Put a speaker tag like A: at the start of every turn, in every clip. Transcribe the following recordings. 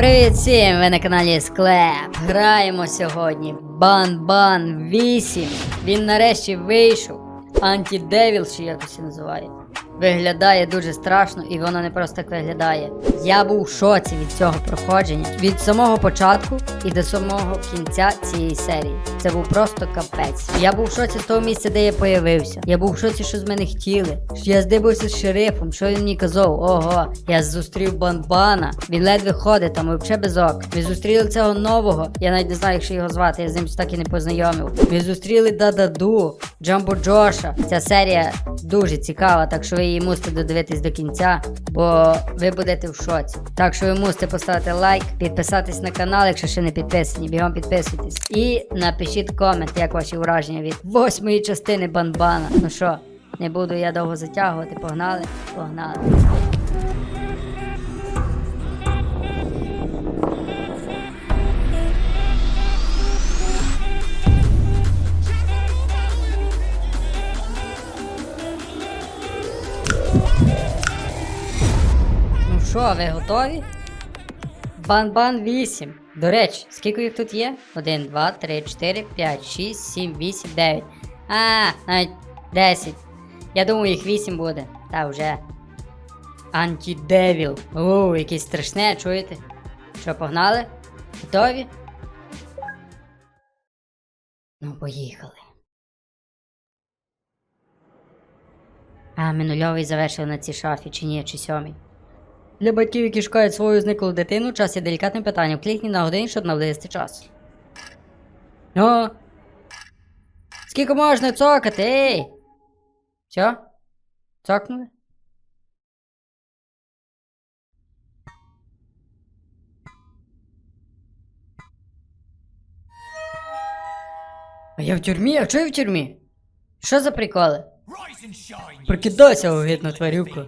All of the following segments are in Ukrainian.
A: Привіт всім! Ви на каналі Склеп. Граємо сьогодні Бан-Бан 8. Він нарешті вийшов. Антідевіл, чи якось це називає. Виглядає дуже страшно і воно не просто так виглядає. Я був в шоці від цього проходження. Від самого початку і до самого кінця цієї серії. Це був просто капець. Я був в шоці з того місця, де я появився. Я був в шоці, що з мене хотіли. Я здибався з шерифом, що він мені казав. Ого, я зустрів Банбана. Він ледве ходить там, взагалі без ок. Ми зустріли цього нового. Я навіть не знаю, як його звати, я з ним так і не познайомив. Ми зустріли Дададу, Джамбо Джоша. Ця серія дуже цікава, так що ви її мусите додивитись до кінця, бо ви будете в шоці. Так що ви мусите поставити лайк, підписатись на канал, якщо ще не підписані, бігом підписуйтесь. І напишіть комент, як ваші враження від восьмої частини Банбана. Ну що, не буду я довго затягувати. Погнали? Погнали. Що, ви готові? Бан-бан 8. До речі, скільки їх тут є? 1, 2, 3, 4, 5, 6, 7, 8, 9. А, навіть 10. Я думаю, їх 8 буде. Та вже. Антидевіл. Оу, якесь страшне, чуєте? Що, погнали? Готові? Ну, поїхали. А, ми нульовий завершили на цій шафі, чи ні, чи сьомий. Для батьків, які шукають свою зниклу дитину, час є делікатним питанням. Клікніть на годину, щоб наблизити час. Ну. Скільки можна цокати, ей? Все? Цокнули? А я в тюрмі? А чого я в тюрмі? Що за приколи? Прикидайся, огидна тварюка.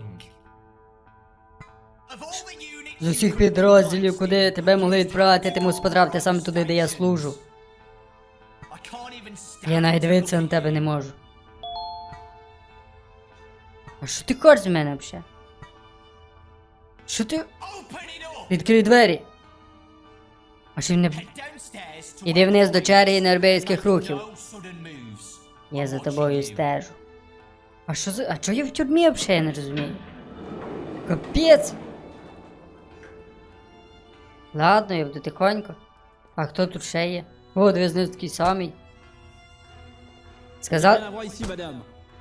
A: З усіх підрозділів, куди тебе могли відправити, ти мусиш потрапити саме туди, де я служу. Я навіть дивитися на тебе не можу. А що ти хочеш з мене взагалі? Що ти. Відкрий двері. А що він не. Іди вниз до черги нербейських рухів. Я за тобою стежу. А що за. А чого я в тюрмі взагалі не розумію? Капець! Ладно, я буду тихонько. А хто тут ще є? О, дивись, знизу такий самий. Сказав.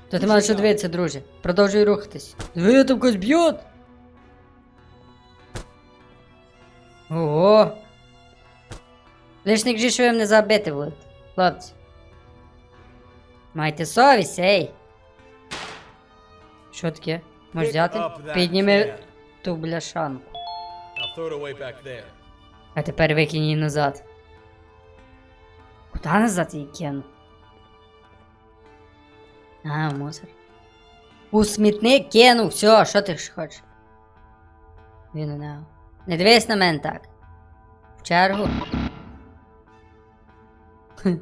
A: То ти маєш дивитися, друже. Продовжуй рухатись. Диви, там когось б'ють. Ого. Лиш не кажи, що ви мене забити будете, хлопці. Майте совість, ей. Що таке? Можеш взяти? Підніми ту бляшанку. А тепер викинь її назад. Куди назад її кину? А, в мусор. У смітник кину, все, що ти ж хочеш? Він не. Не дивись на мене так. В чергу.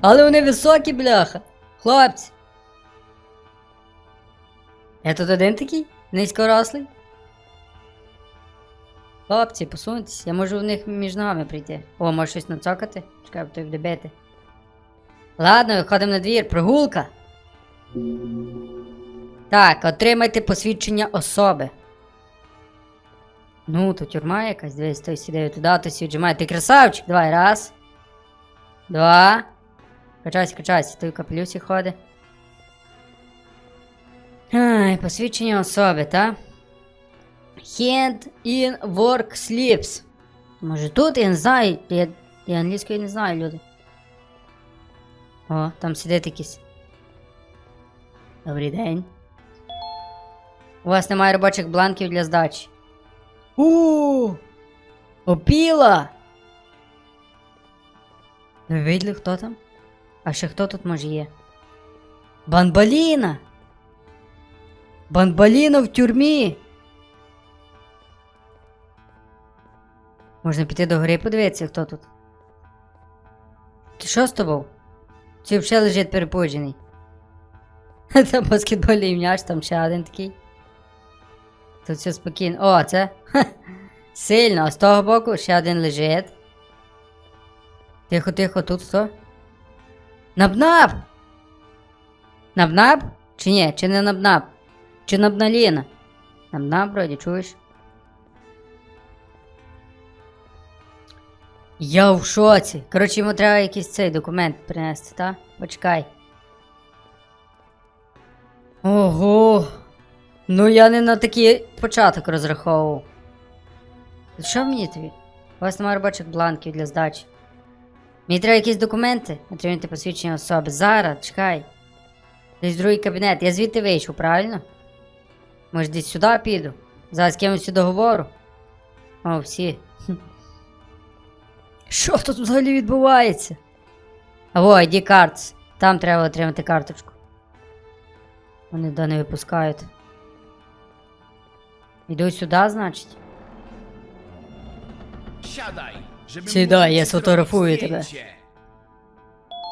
A: Але вони високі, бляха. Хлопці. Я тут один такий? Низькорослий? Хлопці, посуньтесь, я можу в них між ногами прийти. О, може щось нацокати? Чекай, бо той буде. Ладно, виходимо на двір, прогулка. Так, отримайте посвідчення особи. Ну, то тюрма якась, дивись, той сідає туди, то віджимає. Ти красавчик, давай, раз. Два. Качайся, качайся, той в капелюсі ходить. Ай, посвідчення особи, та? Hand in work sleeps. Може тут я не знаю. Я, я англійської не знаю, люди. О, там сидить якийсь. Добрий день. У вас немає робочих бланків для здачі. У! Опіла! Ви виділи, хто там? А ще хто тут може є? Банбаліна! Банбаліна в тюрмі! Можна піти до гори подивитися, хто тут. Ти що з тобою? Чи взагалі лежить перепуджений? Там баскетбольний м'яч, там ще один такий. Тут все спокійно. О, це. Сильно, а з того боку ще один лежить. Тихо, тихо, тут хто? Набнаб! Набнаб? Чи ні? Чи не набнаб? Чи набналіна? Набнаб, вроді, чуєш? Я в шоці. Коротше, йому треба якийсь цей документ принести, так? Почекай. Ого. Ну я не на такий початок розраховував. Що мені тобі? У вас немає робочих бланків для здачі. Мені треба якісь документи, отримати посвідчення особи. Зараз, чекай. Десь другий кабінет. Я звідти вийшов, правильно? Може, десь сюди піду. Зараз з кимось договору. О, всі. Що тут взагалі відбувається? Або ID cards. Там треба отримати карточку. Вони да не випускають. Іду сюди, значить. Ja sfotografuję
B: zrobić
A: тебе.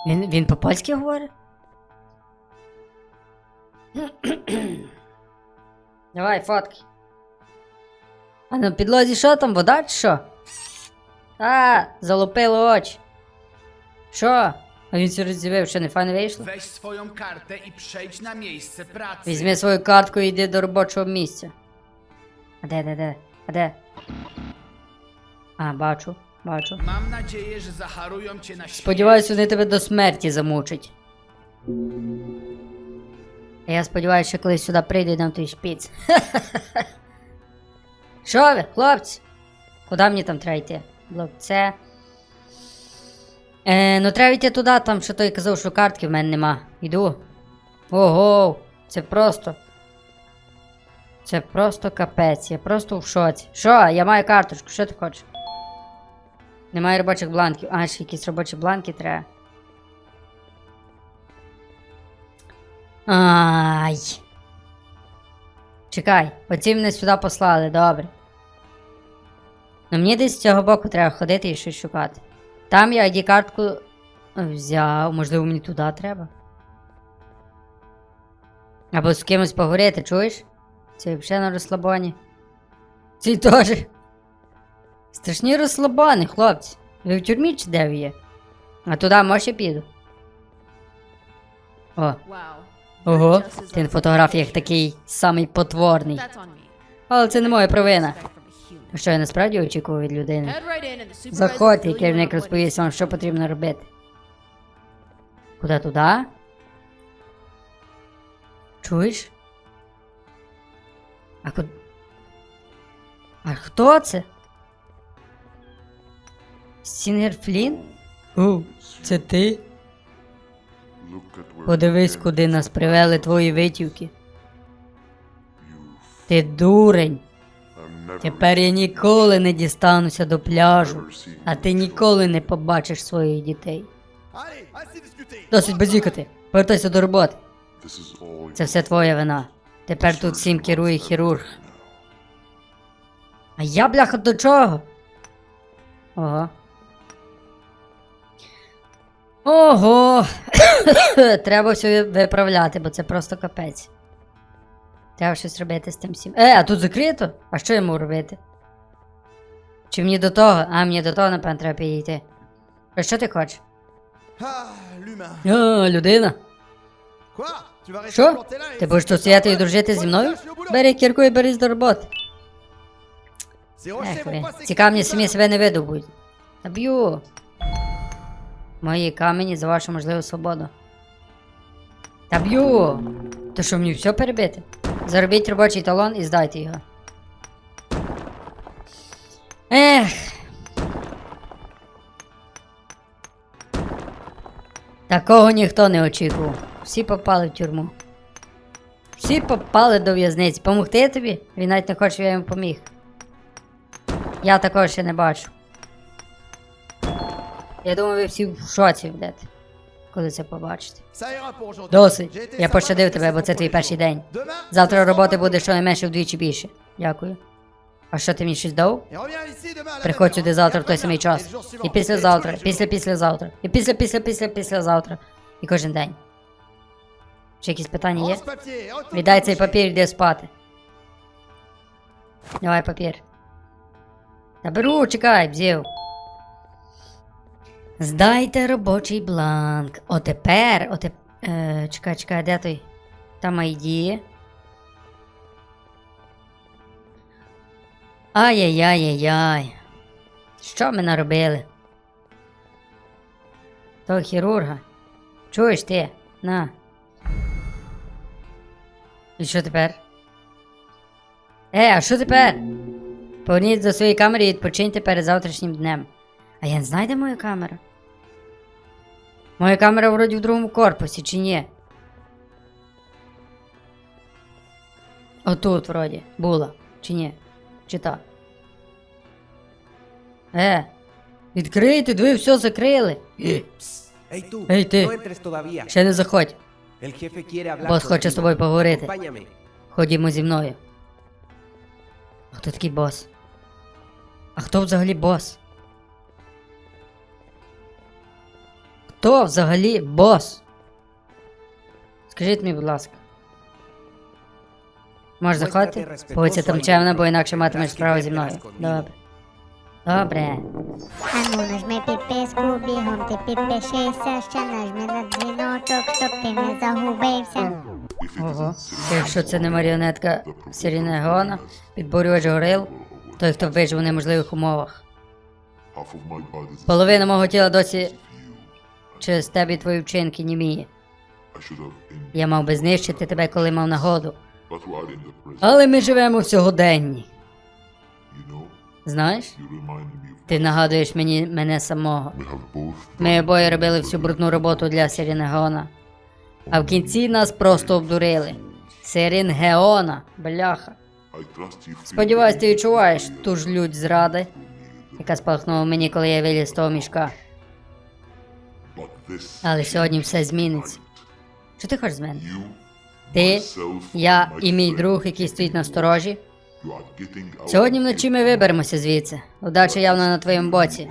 A: Він, він по-польськи говорить? Давай, фотки. А на підлозі що там, вода чи що? А, залупило очі. Що? А він все роздивив, що не файно вийшло?
B: Weź swoją kartę i przejdź na miejsce pracy.
A: Візьми свою картку і йди до робочого місця. А де, де, де? А де? А, бачу, бачу.
B: Mam nadzieję, że zaharują cię na śmierć.
A: Сподіваюсь, вони тебе до смерті замучать. А Я сподіваюся, що колись сюди прийде і дам той шпіц. Що ви, хлопці? Куди мені там треба йти? Блок С. Е, ну треба йти туди, там що той казав, що картки в мене нема. Іду. Ого, це просто. Це просто капець, я просто в шоці. Що? Я маю карточку, що ти хочеш? Немає робочих бланків. А, ще якісь робочі бланки треба. Ай. Чекай, оці мене сюди послали, добре. Ну мені десь з цього боку треба ходити і щось шукати. Там я ID-картку взяв, можливо, мені туди треба. Або з кимось поговорити, чуєш? Це взагалі на розслабоні. Ці теж. Страшні розслабони, хлопці. Ви в тюрмі чи де ви є? А туди може піду. О, ого, ти на фотографіях такий самий потворний. Але це не моя провина. Що я насправді очікував від людини? Заходьте, і керівник розповість вам, що потрібно робити. Куди туди? Чуєш? А куди? А хто це? Стінгер Флін? О, це ти? Подивись, куди нас привели твої витівки. Ти дурень. Тепер я ніколи не дістануся до пляжу, а ти ніколи не побачиш своїх дітей. Досить базікати. Повертайся до роботи. Це все твоя вина. Тепер тут всім керує хірург. А я, бляха, до чого? Ого. Ого. Треба все виправляти, бо це просто капець. Треба щось робити з тим всім. Е, а тут закрито? А що йому робити? Чи мені до того? А, мені до того, напевно, треба підійти. А що ти хочеш? А, людина. Що? Ти будеш тут стояти і дружити зі мною? Бери кірку і берись до роботи. Ех ви, ці камні самі себе не видобуть. Та б'ю. Мої камені за вашу можливу свободу. Та б'ю. То що мені все перебити? Заробіть робочий талон і здайте його. Ех. Такого ніхто не очікував. Всі попали в тюрму. Всі попали до в'язниці. Помогти тобі? Він навіть не хоче, я йому поміг. Я такого ще не бачу. Я думаю, ви всі в шоці будете, коли це побачите. Досить. Я пощадив тебе, бо це твій перший день. Завтра роботи буде щонайменше вдвічі більше. Дякую. А що ти мені щось дав? Приходь сюди завтра в той самий час. І післязавтра, після післязавтра. І після після після післязавтра. І кожен день. Чи якісь питання є? Віддай цей папір, йди спати. Давай папір. Та беру, чекай, бзів. Здайте робочий бланк. Отепер, отеп... Е, чекай, чекай, де той? Там ID. Ай-яй-яй-яй-яй. Що ми наробили? Того хірурга. Чуєш ти? На. І що тепер? Е, а що тепер? Поверніть до своєї камери і відпочиньте перед завтрашнім днем. А я не знаю, де моя камера? Моя камера вроді в другому корпусі, чи ні? Отут, вроді, була, чи ні? Чи так? Е, відкрийте, ви все закрили.
C: Tú. no entres todavía.
A: Ще не заходь.
C: El jefe quiere hablar
A: Бос хоче з тобою поговорити.
C: Acompáñame.
A: Ходімо зі мною. А хто такий бос? А хто взагалі бос? Хто взагалі бос? Скажіть мені, будь ласка. Можеш заходити? Поводься там чемно, бо інакше матимеш справу зі мною. Добре. Добре.
D: Ану, нажми підписку, бігом ти підпишися, ще нажми на дзвіночок, щоб ти не загубився.
A: Ого. Якщо це не маріонетка Сіріна Геона, підборювач горил, той, хто вижив у неможливих умовах. Половина мого тіла досі. Через тебе і твої вчинки німіє. Я мав би знищити тебе, коли мав нагоду. Але ми живемо в сьогоденні. Знаєш? Ти нагадуєш мені мене самого. Ми обоє робили всю брудну роботу для Сирінгеона. А в кінці нас просто обдурили. Сирінгеона, бляха. Сподіваюсь, ти відчуваєш ту ж лють зради, яка спалахнула мені, коли я виліз з того мішка. Але сьогодні все зміниться. Що ти хочеш з мене? Ти, я і мій друг, який стоїть на сторожі. Сьогодні вночі ми виберемося звідси. Удача явно на твоєму боці,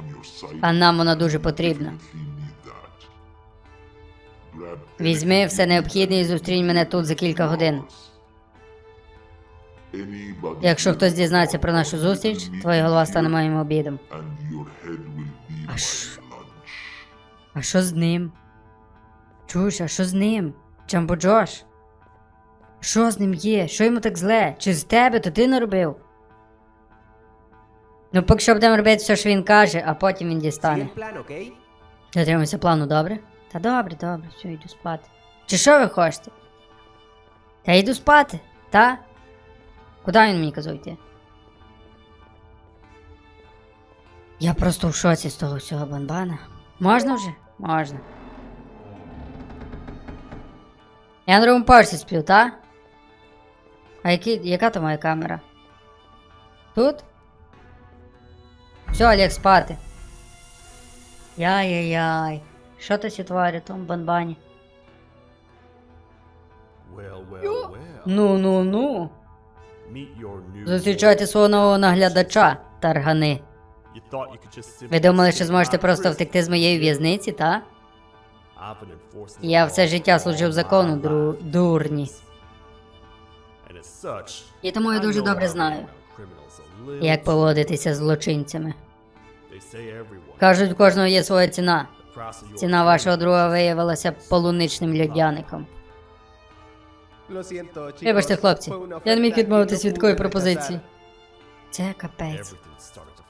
A: а нам вона дуже потрібна. Візьми все необхідне і зустрінь мене тут за кілька годин. Якщо хтось дізнається про нашу зустріч, твоя голова стане моїм обідом.
E: and
A: А що з ним? Чуєш, а що з ним? Джамбо Джош? Що з ним є? Що йому так зле? Чи з тебе, то ти наробив? Ну, поки що будемо робити все, що він каже, а потім він дістане. Дотримуйся плану, добре? Та добре, добре, все, йду спати. Чи що ви хочете? Та йду спати, та? Куди він мені казав йти? Я просто в шоці з того всього банбана. Можна вже? Можна. Я на другому поверсі сплю, та? А які, яка то моя камера? Тут? Все, Олег, спати. Яй-яй-яй. Що то сі в тому банбані?
F: Well, well, well.
A: Ну, ну, ну. Зустрічайте свого нового наглядача, таргани. Ви думали, що зможете просто втекти з моєї в'язниці, та? Я все життя служив закону, дру... дурні. І тому я дуже добре знаю, як поводитися з злочинцями. Кажуть, у кожного є своя ціна. Ціна вашого друга виявилася полуничним льодяником. Вибачте, хлопці, я не міг відмовитись від такої пропозиції. Це капець.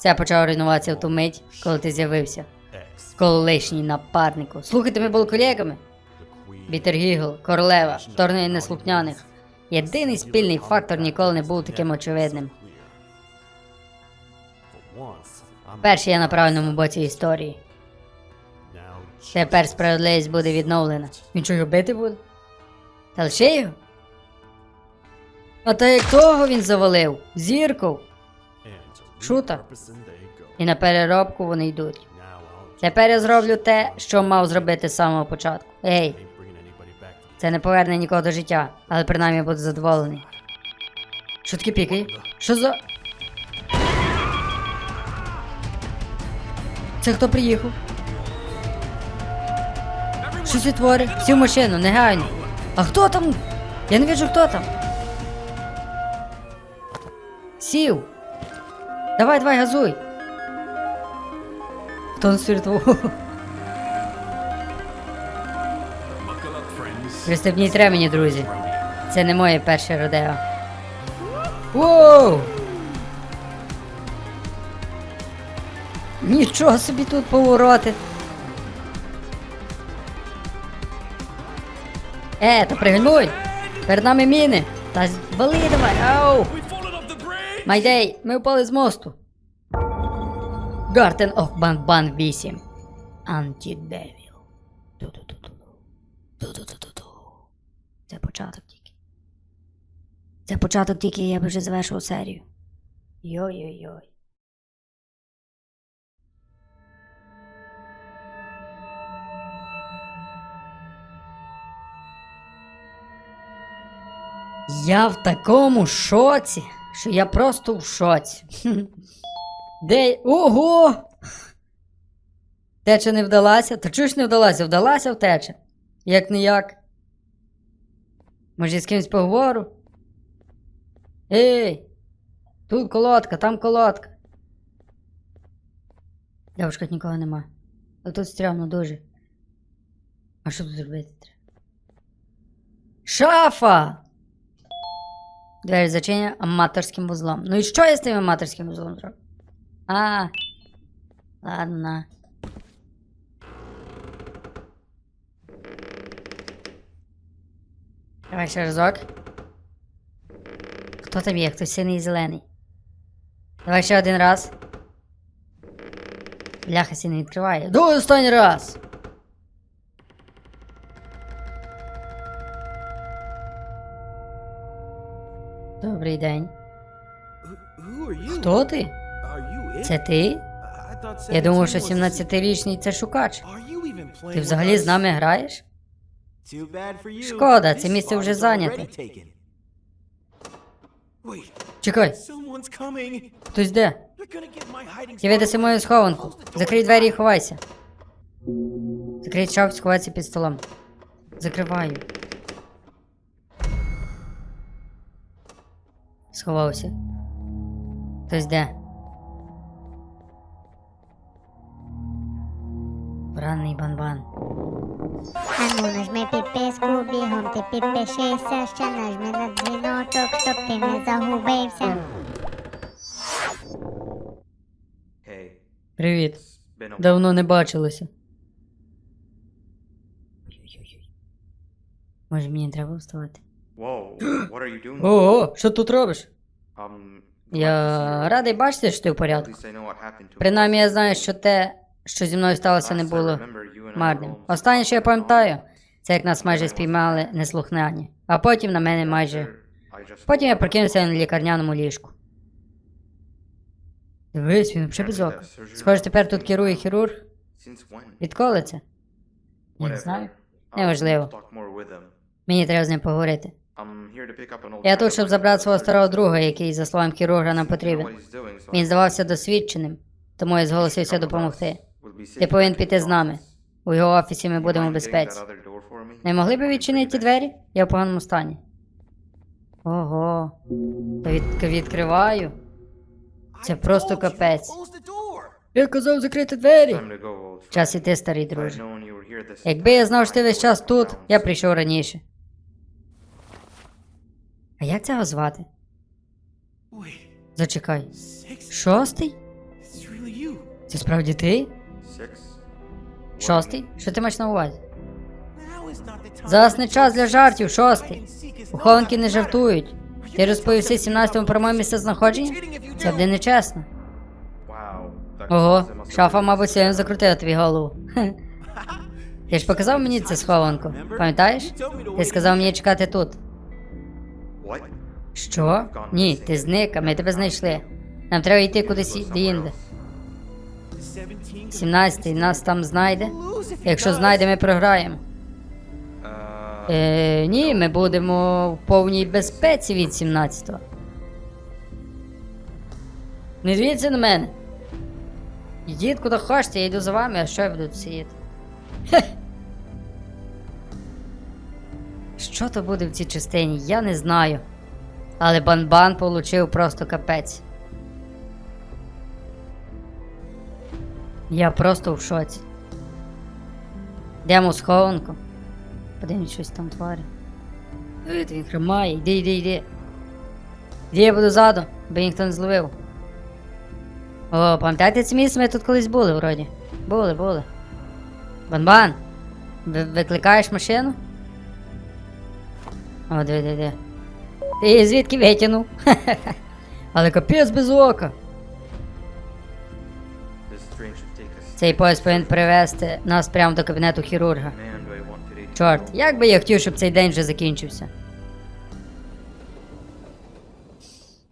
A: Це почало руйнуватися в ту мить, коли ти з'явився. Колишній напарнику. Слухайте, ми були колегами.
F: queen.
A: Гігл, королева, вторгнення неслухняних. Єдиний спільний фактор ніколи не був таким очевидним. Перший я на правильному боці історії. Тепер справедливість буде відновлена. Він що, його бити буде? Та лише його? А та як того він завалив? Зірку.
F: Go.
A: І на переробку вони йдуть. Тепер я зроблю те, що мав зробити з самого початку. Ей, це не поверне нікого до життя, але принаймні я буду задоволений. Що таке пікає? Що за. Це хто приїхав? Що це творить? Всі в машину, негайно. А хто там? Я не бачу, хто там. Сів. Давай, давай, газуй. Хто світу? Пристебніть ремені, друзі. Це не моє перше родео. Воу! Нічого собі тут повороти. Е, то пригальмуй! Перед нами міни! Та вали давай! Ау! Майдей, ми впали з мосту. Гартен оф Банбан 8. Антидевіл. Ту-ту-ту-ту. Це початок тільки. Це початок тільки, я вже завершив серію. Йой-йой-йой. Я в такому шоці, що я просто в шоці. Де. Ого! Теча не вдалася? Та чого ж не вдалася? Вдалася втеча. Як не як. Може, з кимось поговорю? Ей! Тут колодка, там колодка. Девушка нікого нема. А тут стрьомно дуже. А що тут робити треба? Шафа! Двері зачинені аматорським вузлом. Ну і що я з тим аматорським вузлом зроблю? А. Ладно. Давай ще разок. Хто там є? Хтось синий і зелений. Давай ще один раз. Бляха сі не відкриває. Давай останній раз. Добрий день.
G: Хто ти?
A: Це ти? Я думав, що
C: 17 was-
A: 17-річний це шукач. Ти взагалі з нами граєш? Шкода, це місце вже зайняте. Чекай, хтось де? Я видаси мою схованку. Закрий двері і ховайся. Закрий шаф, сховайся під столом. Закриваю. Сховався. Хтось де? Бранний банбан.
D: Ану, нажми підписку, бігом ти підпишися, ще нажми на дзвіночок, щоб ти не загубився.
H: Hey,
A: Привіт. Давно не бачилися. Ой-ой-ой. Може мені треба вставати?
H: Whoa, what are you doing?
A: Ого, що тут робиш?
H: Um,
A: Я радий бачити, що ти в порядку. Принаймні я знаю, що те, що зі мною сталося, не було марним. Останнє, що я пам'ятаю, це як нас майже спіймали неслухняні. А потім на мене майже. Потім я прокинувся на лікарняному ліжку. Дивись, він взагалі без ока. Схоже, тепер тут керує хірург. Відколи це? Я не знаю. Неважливо. Мені треба з ним поговорити. Я тут, щоб забрати свого старого друга, який, за словами хірурга, нам потрібен. Він здавався досвідченим, тому я зголосився
H: "Come with us.
A: допомогти. Ти повинен піти з нами. У його офісі ми будемо в безпеці. Не могли б відчинити ті двері? Я в поганому стані. Ого. Та від... відкриваю. Це просто капець. Я казав закрити двері. Час іти, старий друже. Якби я знав, що ти весь час тут, я прийшов раніше. А як цього звати? Зачекай. Шостий? Це справді ти? Шостий? Що ти маєш на увазі? Зараз не час для жартів, шостий.
C: and seek is
A: У
C: not
A: хованки не жартують. Ти розповісти 17-му про моє місце знаходження? Це буде нечесно. Ого, шафа, мабуть, сильно закрутила тобі голову. Ти ж показав мені цю схованку, пам'ятаєш? Ти сказав мені чекати тут. Що? Ні, ти зник, а ми тебе знайшли. Нам треба йти кудись інде.
C: The 17
A: 17-й нас там знайде. Якщо знайде, ми програємо. Е, ні, ми будемо в повній безпеці від 17-го. Не дивіться на мене. Йдіть куди хочете, я йду за вами, а що я буду сидіти? Хе. Що то буде в цій частині, я не знаю. Але Банбан получив просто капець. Я просто в шоці. Йдемо схованку. Подивимось, щось там творить. Ой, Він хромає, йди, йди, йди. Де я буду ззаду, бо ніхто не зловив. О, пам'ятаєте це місце? Ми тут колись були, вроді. Були, були. Банбан! Ви- викликаєш машину? О, диви, диви. Ти звідки витягнув? Але капець без ока. Цей поїзд повинен привезти нас прямо до кабінету хірурга. Чорт, як би я хотів, щоб цей день вже закінчився.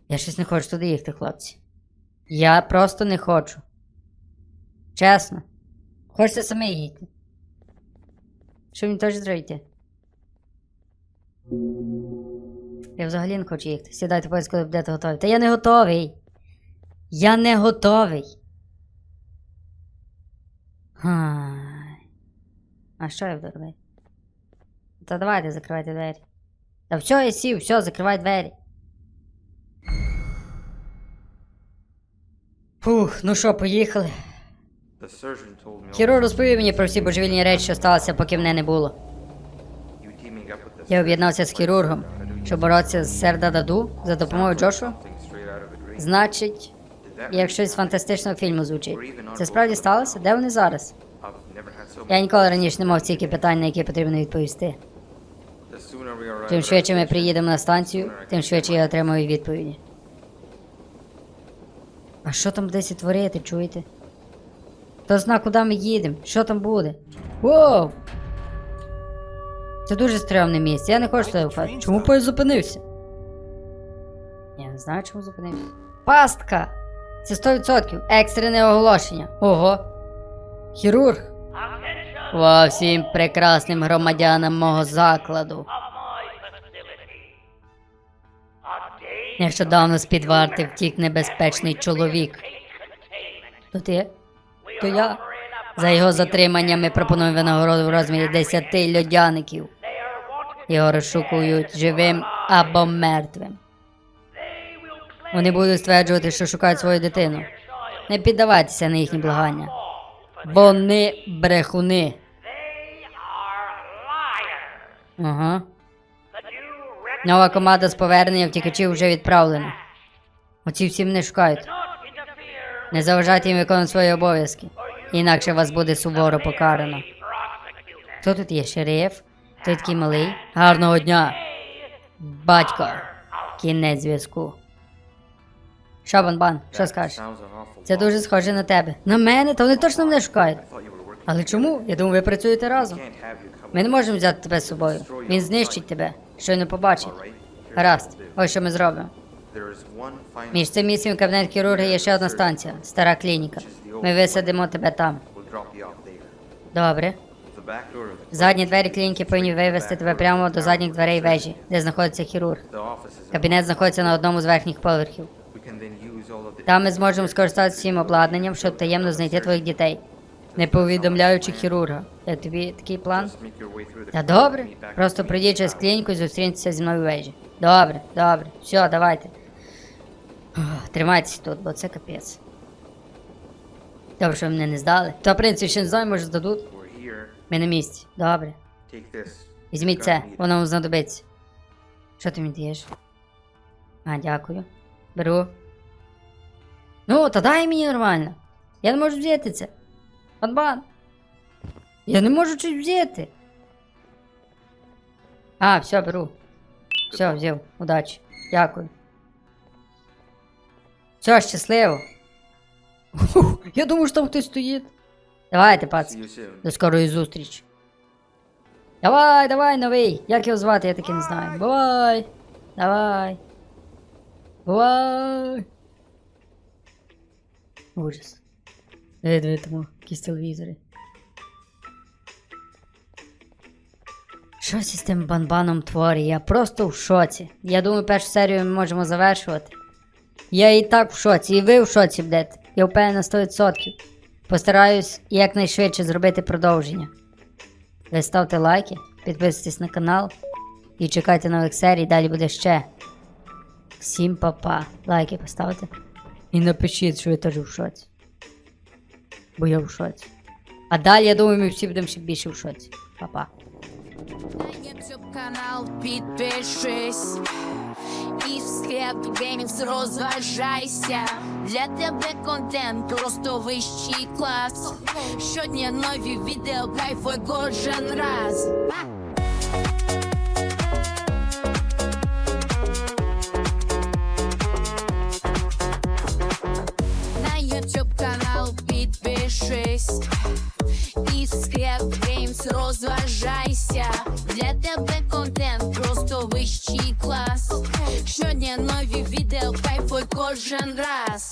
A: Я щось не хочу туди їхати, хлопці. Я просто не хочу. Чесно. Хочеться саме їхати. Що мені теж треба йти? Я взагалі не хочу їхати. Сідайте поїзд, коли будете готові. Та я не готовий. Я не готовий. Ай. А що я буду робити? Та давайте закривайте двері. Та все, я сів, все, закривай двері. Фух, ну що, поїхали. Хірург розповів мені про всі божевільні речі, що сталося, поки мене не було. Я об'єднався з хірургом, щоб боротися з Сердададу за допомогою
H: dream.
A: Значить, як щось з фантастичного фільму звучить. Це справді сталося? Де вони зараз? Я ніколи раніше не мав стільки питань, на які потрібно відповісти. Чим швидше ми приїдемо на станцію, тим швидше я отримаю відповіді. А що там десь і творити, чуєте? Хто зна, куди ми їдемо? Що там буде? Воу! Це дуже стрьомне місце, я не хочу туди впасти. Чому поїзд зупинився? Я не знаю, чому зупинився. Пастка! Це 100% екстрене оголошення. Ого. Хірург. Во всім прекрасним громадянам мого закладу. Нещодавно з під варти втік небезпечний чоловік. То ти? То я. За його затримання ми пропонуємо винагороду в розмірі 10 льодяників. Його розшукують живим або мертвим. Вони будуть стверджувати, що шукають свою дитину. Не піддавайтеся на їхні благання. Вони брехуни. Ага. Нова команда з повернення втікачів вже відправлена. Оці всі мене шукають. Не заважайте їм виконувати свої обов'язки. Інакше вас буде суворо покарано. Хто тут є? Шериф? Той такий малий. Гарного дня. Батько. Кінець зв'язку. Що, Банбан, що скажеш? Це дуже схоже на тебе. На мене? Та вони точно мене шукають. Але чому? Я думаю, ви працюєте разом. Ми не можемо взяти тебе з собою. Він знищить тебе, щойно побачить. Гаразд, ось що ми зробимо. Між цим місцем кабінет хірурга є ще одна станція, стара клініка. Ми висадимо тебе там. Добре. Задні двері клініки повинні вивести тебе прямо до задніх дверей вежі, де знаходиться хірург. Кабінет знаходиться на одному з верхніх поверхів. Там ми зможемо скористатися всім обладнанням, щоб таємно знайти твоїх дітей, не повідомляючи хірурга. Як тобі такий план? Та добре. Просто прийдіть через клініку і зустріньтеся зі мною вежі. Добре, добре. Все, давайте. Тримайтеся тут, бо це капець. Добре, що мене не здали. Та, в принципі, ще не знаю, може здадуть. Ми на місці. Добре. Візьміть це, воно вам знадобиться. Що ти мені даєш? А, дякую. Беру. Ну, та дай мені нормально. Я не можу взяти це. Банбан. Я не можу щось взяти. А, все, беру. Все, взяв. Удачі. Дякую. Все, щасливо. Я думаю, що там хтось стоїть. Давайте,
H: soon.
A: До скорої зустрічі. Давай, давай, новий. Як його звати, я таки не знаю. Бувай. Давай. Бувай. Ужас. Диви, диви, тому якісь телевізори. Щось із тим банбаном творі, я просто в шоці. Я думаю, першу серію ми можемо завершувати. Я і так в шоці, і ви в шоці будете. Я впевнений на 100%. Постараюсь якнайшвидше зробити продовження. Ви ставте лайки, підписуйтесь на канал і чекайте нових серій, далі буде ще. Всім па-па. Лайки поставте. І напишіть, що ви теж в шоці. Бо я в шоці. А далі, я думаю, ми всі будемо ще більше в шоці. Па-па.
I: На YouTube канал підпишись і в склеп геймінгс розважайся. Для тебе контент просто вищий клас. Щодня нові відео, кайфуй кожен раз. На YouTube канал підпишись і в склеп геймс розважайся. Для тебе контент просто вищий клас. Щодня нові відео, кайфуй кожен раз.